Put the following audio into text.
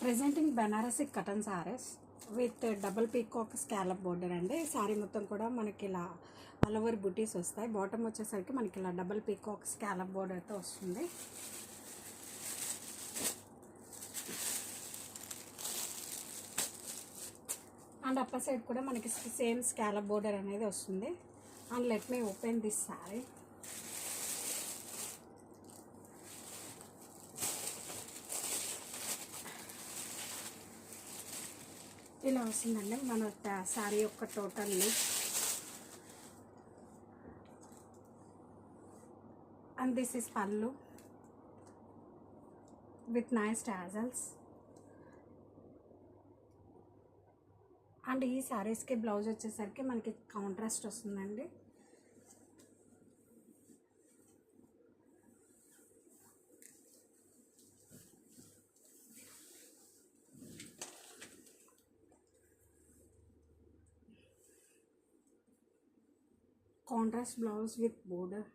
Presenting Banarasi cotton saris with double peacock scallop border అండి. శారీ మొత్తం కూడా మనకి ఇలా ఆల్ ఓవర్ బుటీస్ వస్తాయి. బాటమ్ వచ్చేసరికి మనకి ఇలా డబుల్ పీకాక్ స్కాలప్ బోర్డర్తో వస్తుంది. అండ్ అప్పర్ సైడ్ కూడా మనకి సేమ్ స్కాలప్ బోర్డర్ అనేది వస్తుంది. And let me open this sari. ఇలా వస్తుందండి మన శారీ యొక్క total and this is pallu with nice tassels and ఈ శారీస్కి బ్లౌజ్ వచ్చేసరికి మనకి కాంట్రాస్ట్ వస్తుందండి. Contrast blouse with border